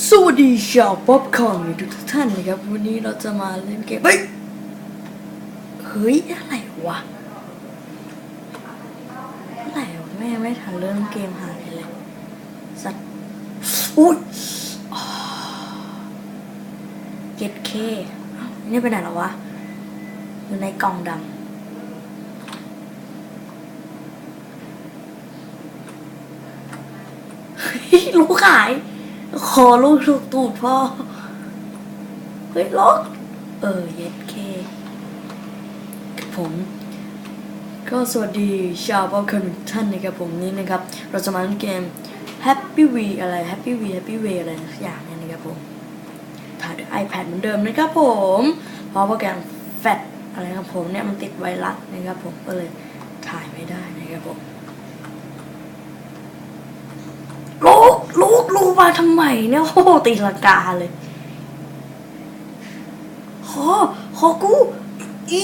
สวัสดีชาวป๊อปคอร์นทุกท่านนะครับ วันนี้เราจะมาเล่นเกม เฮ้ย เฮ้ย อะไรวะ อะไรวะแม่ไม่ทันเริ่มเกมหายเลย สัตว์ อุ้ยเก็ตเคอ้าวนี่ไปไหนแล้ววะ อยู่ในกล่องดำเฮ้ขาย คอลูกถูกตูดพ่อ เฮ้ยล็อก เออ เย็ดเคผม ก็สวัสดีชาวบอลคอนทุกท่านนะครับผมนี่นะครับ เราจะมาเล่นเกม Happy V อะไร Happy V Happy Way อะไรสักอย่างนี่นะครับผมถ่ายด้วย iPad เหมือนเดิมนะครับผม เพราะโปรแกรมแฟตอะไรครับผมเนี่ยมันติดไวรัสนะครับผมก็เลยถ่ายไม่ได้นะครับผม ลูกลูกมาทำไมเนี่ยโอ้โหตีลังกาเลยขอขอกูอี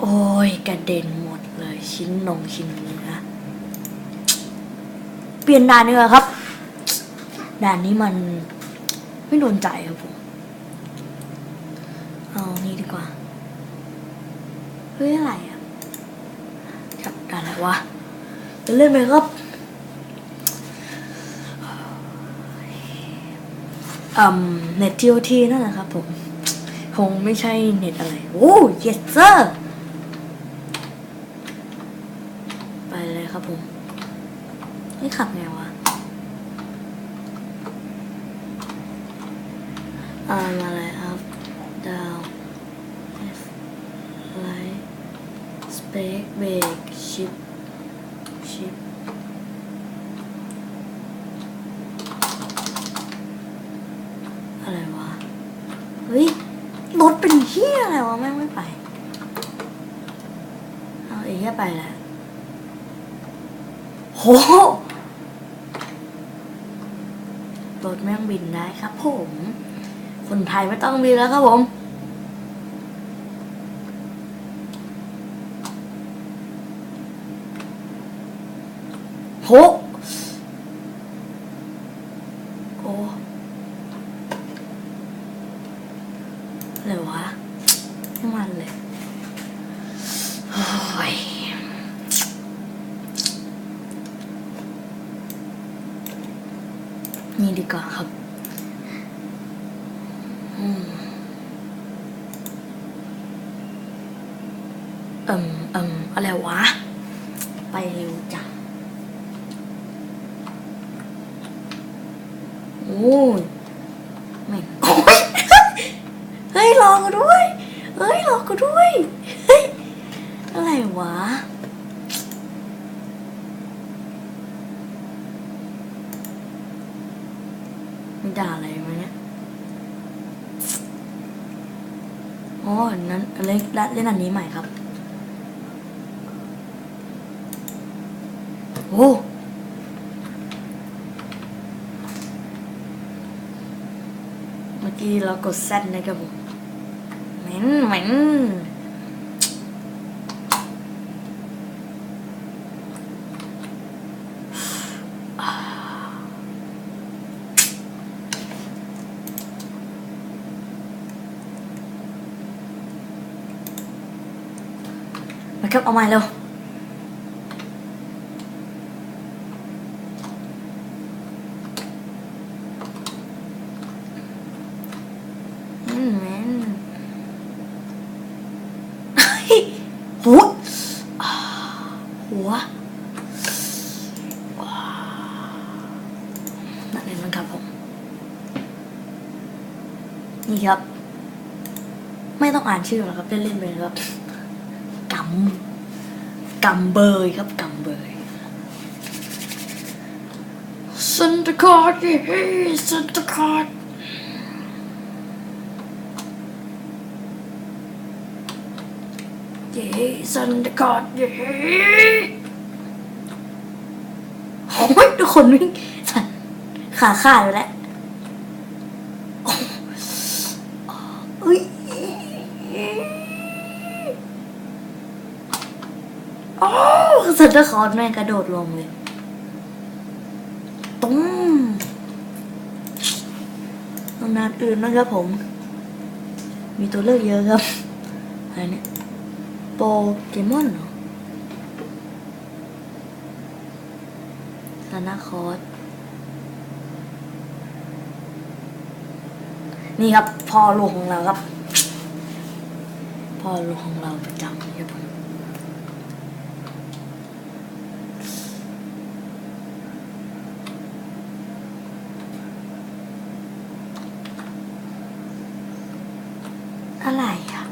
โอ้ยกระเด็นหมดเลยชิ้นนงชิ้นเนื้อเปลี่ยนด่านเนื้อครับ ด่านนี้มันไม่โดนใจครับผมเอานี่ดีกว่าเฮ้ยอะไรอะจับด่านอะไรวะจะเล่นไหมครับอืม เน็ตทีโอทีนั่นแหละครับผม คงไม่ใช่เน็ตอะไร โอ้ yes sir ไปเลยครับผมนี่ขับไงวะอ่ามาเลยครับ down left right spake brake shift ชิปอะไรวะ เฮ้ย รถเป็นเฮียอะไรวะ แม่งไม่ไป เอาไอ้เฮียไปแหละโหรถแม่งบินได้ครับผม คนไทยไม่ต้องบินแล้วครับผมโหโอ้อะไรวะ ไม่มันเลยโอ้ยนี่ดีกว่าครับอืมเอิมเอิมอะไรวะ ไปเร็วจังโอ้ยไม่โอ้ยเฮ้ยรอกูด้วย เฮ้ยรอกกูด้วยเฮ้ยอะไรวะไม่ด่าอะไรมาเนี่ยอ๋อนนั้นเล่นเล่นอันนี้ใหม่ครับ โอ้เมื่อกี้เรากดแซดนะครับผม เหม็นเหม็นมาครับเอาใหม่เร็ว อืมแม่นเฮ้ยหัวอ่าหั ว้าวนั่นเองมันครับผม นี่ครับ ไม่ต้องอ่านชื่อหรอกครับ เล่นๆไปเลยครับกำกำเบยครับกำเบยซันตาคอร์ดเฮ้ซันตาคอร์ดเย้ซันเดกอดเย้ ทุกคนวิ่งสั่นขาขาดแล้วโอ้ยโอ้ซันเดอร์คอร์ดแม่งกระโดดลงเลยตุ้มต้องนานอื่นนะครับผม มีตัวเลือกเยอะครับอะไรเนี่ยโปเกมอนเหรอซา นาคอสนี่ครับพ่อลูกของเราครับ พ่อลูกของเราประจำครับผมอะไรอะ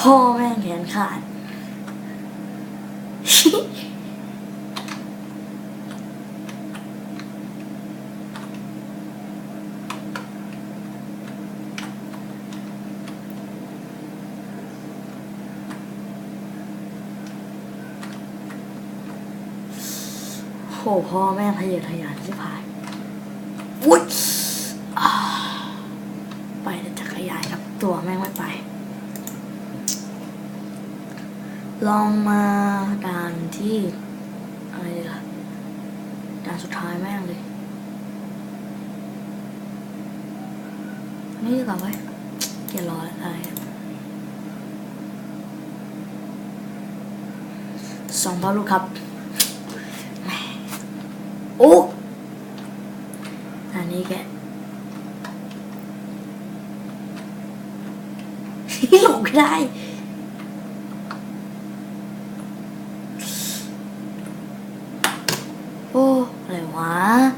พ่อแม่งแขนขาด โหพ่อแม่ทะเยอทะยานชิบหายวุ้ยไปแต่จักรยานครับตัวแม่งไม่ไป ลองมาด่านที่ อะไรดีล่ะด่านสุดท้ายแม่งเลยนี่ดีกว่าไว้ยเกียร์ร้อยอะไรสองพอลูกครับ โอ้อันนี้แกหลงได้ 玩